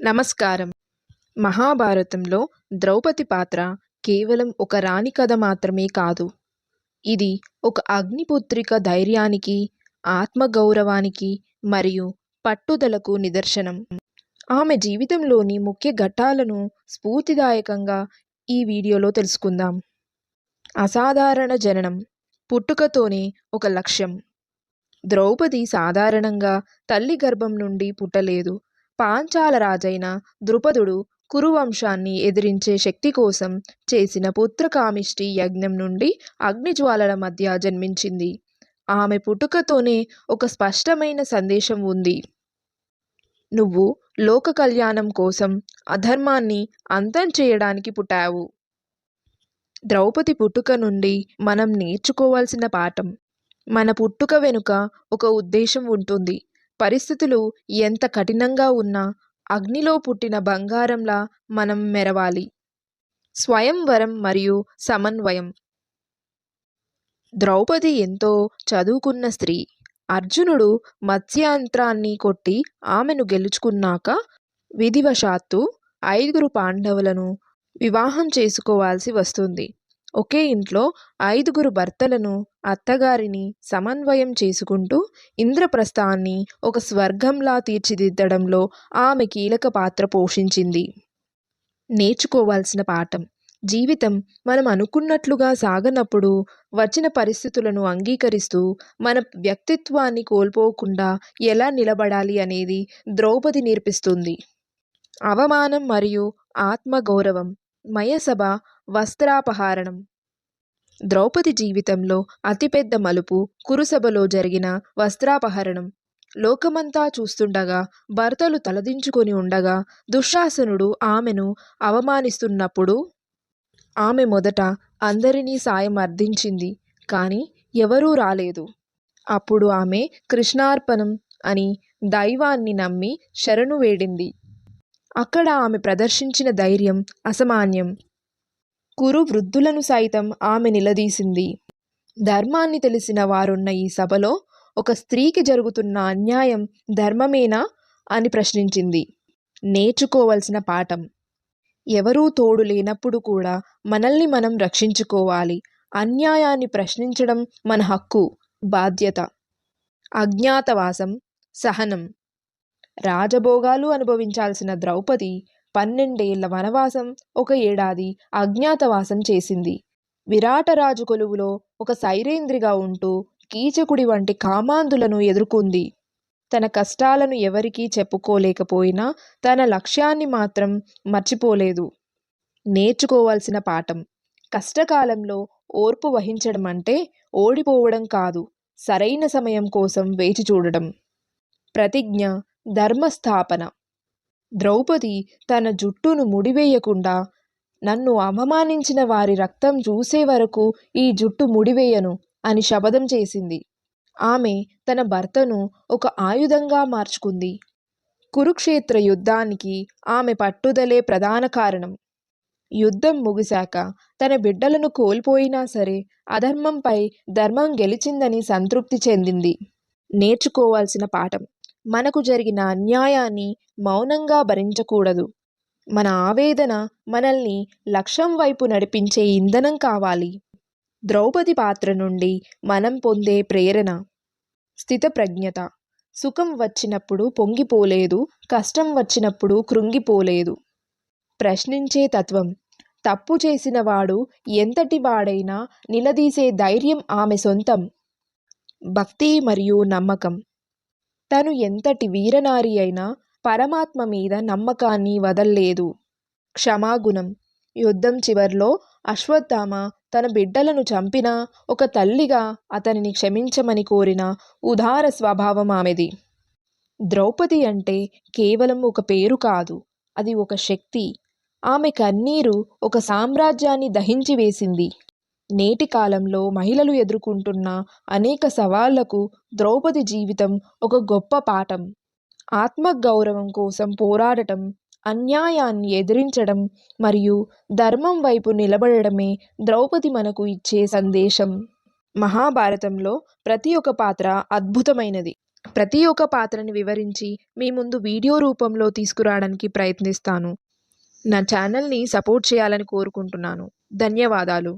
నమస్కారం. మహాభారతంలో ద్రౌపది పాత్ర కేవలం ఒక రాణి కథ మాత్రమే కాదు. ఇది ఒక అగ్నిపుత్రిక ధైర్యానికి ఆత్మగౌరవానికి మరియు పట్టుదలకు నిదర్శనం. ఆమె జీవితంలోని ముఖ్య ఘట్టాలను స్ఫూర్తిదాయకంగా ఈ వీడియోలో తెలుసుకుందాం. అసాధారణ జననం పుట్టుకతోనే ఒక లక్ష్యం. ద్రౌపది సాధారణంగా తల్లి గర్భం నుండి పుట్టలేదు. పాంచాల రాజైన ద్రుపదుడు కురువంశాన్ని ఎదిరించే శక్తి కోసం చేసిన పుత్రకామిష్టి యజ్ఞం నుండి అగ్నిజ్వాలల మధ్య జన్మించింది. ఆమె పుట్టుకతోనే ఒక స్పష్టమైన సందేశం ఉంది. నువ్వు లోక కళ్యాణం కోసం అధర్మాన్ని అంతం చేయడానికి పుట్టావు. ద్రౌపది పుట్టుక నుండి మనం నేర్చుకోవాల్సిన పాఠం. మన పుట్టుక వెనుక ఒక ఉద్దేశం ఉంటుంది. పరిస్థితులు ఎంత కఠినంగా ఉన్నా అగ్నిలో పుట్టిన బంగారంలా మనం మెరవాలి. స్వయంవరం మరియు సమన్వయం. ద్రౌపది ఎంతో చదువుకున్న స్త్రీ. అర్జునుడు మత్స్యంత్రాన్ని కొట్టి ఆమెను గెలుచుకున్నాక విధివశాత్తు ఐదుగురు పాండవులను వివాహం చేసుకోవాల్సి వస్తుంది. ఒకే ఇంట్లో ఐదుగురు భర్తలను అత్తగారిని సమన్వయం చేసుకుంటూ ఇంద్రప్రస్థాన్ని ఒక స్వర్గంలా తీర్చిదిద్దడంలో ఆమె కీలక పాత్ర పోషించింది. నేర్చుకోవాల్సిన పాఠం. జీవితం మనం అనుకున్నట్లుగా సాగనప్పుడు వచ్చిన పరిస్థితులను అంగీకరిస్తూ మన వ్యక్తిత్వాన్ని కోల్పోకుండా ఎలా నిలబడాలి అనేది ద్రౌపది నేర్పిస్తుంది. అవమానం మరియు ఆత్మగౌరవం. మయసభ వస్త్రాపహరణం. ద్రౌపది జీవితంలో అతిపెద్ద మలుపు కురుసభలో జరిగిన వస్త్రాపహరణం. లోకమంతా చూస్తుండగా భర్తలు తలదించుకొని ఉండగా దుశ్శాసనుడు ఆమెను అవమానిస్తున్నప్పుడు ఆమె మొదట అందరినీ సాయం అర్థించింది కానీ ఎవరూ రాలేదు. అప్పుడు ఆమె కృష్ణార్పణం అని దైవాన్ని నమ్మి శరణు వేడింది. అక్కడ ఆమె ప్రదర్శించిన ధైర్యం అసామాన్యం. కురు వృద్ధులను సైతం ఆమె నిలదీసింది. ధర్మాన్ని తెలిసిన వారున్న ఈ సభలో ఒక స్త్రీకి జరుగుతున్న అన్యాయం ధర్మమేనా అని ప్రశ్నించింది. నేర్చుకోవలసిన పాఠం. ఎవరూ తోడు లేనప్పుడు కూడా మనల్ని మనం రక్షించుకోవాలి. అన్యాయాన్ని ప్రశ్నించడం మన హక్కు. బాధ్యత. అజ్ఞాతవాసం. సహనం. రాజభోగాలు అనుభవించాల్సిన ద్రౌపది పన్నెండేళ్ళ వనవాసం ఒక ఏడాది అజ్ఞాతవాసం చేసింది. విరాటరాజు కొలువులో ఒక సైరేంద్రిగా ఉంటూ కీచకుడి వంటి కామాంధులను ఎదుర్కొంది. తన కష్టాలను ఎవరికీ చెప్పుకోలేకపోయినా తన లక్ష్యాన్ని మాత్రం మర్చిపోలేదు. నేర్చుకోవాల్సిన పాఠం. కష్టకాలంలో ఓర్పు వహించడం అంటే ఓడిపోవడం కాదు సరైన సమయం కోసం వేచి చూడడం. ప్రతిజ్ఞ ధర్మస్థాపన. ద్రౌపది తన జుట్టును ముడివేయకుండా నన్ను అవమానించిన వారి రక్తం చూసే వరకు ఈ జుట్టు ముడివేయను అని శపథం చేసింది. ఆమె తన భర్తను ఒక ఆయుధంగా మార్చుకుంది. కురుక్షేత్ర యుద్ధానికి ఆమె పట్టుదలే ప్రధాన కారణం. యుద్ధం ముగిశాక తన బిడ్డలను కోల్పోయినా సరే అధర్మంపై ధర్మం గెలిచిందని సంతృప్తి చెందింది. నేర్చుకోవాల్సిన పాఠం. మనకు జరిగిన అన్యాయాన్ని మౌనంగా భరించకూడదు. మన ఆవేదన మనల్ని లక్ష్యం వైపు నడిపించే ఇంధనం కావాలి. ద్రౌపది పాత్ర నుండి మనం పొందే ప్రేరణ. స్థితప్రజ్ఞత సుఖం వచ్చినప్పుడు పొంగిపోలేదు కష్టం వచ్చినప్పుడు కృంగిపోలేదు. ప్రశ్నించే తత్వం. తప్పు చేసిన వాడు ఎంతటి వాడైనా నిలదీసే ధైర్యం ఆమె సొంతం. భక్తి మరియు నమ్మకం. తను ఎంతటి వీరనారి అయినా పరమాత్మ మీద నమ్మకాన్ని వదల్లేదు. క్షమాగుణం. యుద్ధం చివర్లో అశ్వత్థామ తన బిడ్డలను చంపిన ఒక తల్లిగా అతనిని క్షమించమని కోరిన ఉదార స్వభావం ఆమెది. ద్రౌపది అంటే కేవలం ఒక పేరు కాదు అది ఒక శక్తి. ఆమె కన్నీరు ఒక సామ్రాజ్యాన్ని దహించి వేసింది. నేటి కాలంలో మహిళలు ఎదుర్కొంటున్న అనేక సవాళ్ళకు ద్రౌపది జీవితం ఒక గొప్ప పాఠం. ఆత్మగౌరవం కోసం పోరాడటం అన్యాయాన్ని ఎదిరించడం మరియు ధర్మం వైపు నిలబడడమే ద్రౌపది మనకు ఇచ్చే సందేశం. మహాభారతంలో ప్రతి ఒక్క పాత్ర అద్భుతమైనది. ప్రతి ఒక్క పాత్రని వివరించి మీ ముందు వీడియో రూపంలో తీసుకురావడానికి ప్రయత్నిస్తాను. నా ఛానల్ని సపోర్ట్ చేయాలని కోరుకుంటున్నాను. ధన్యవాదాలు.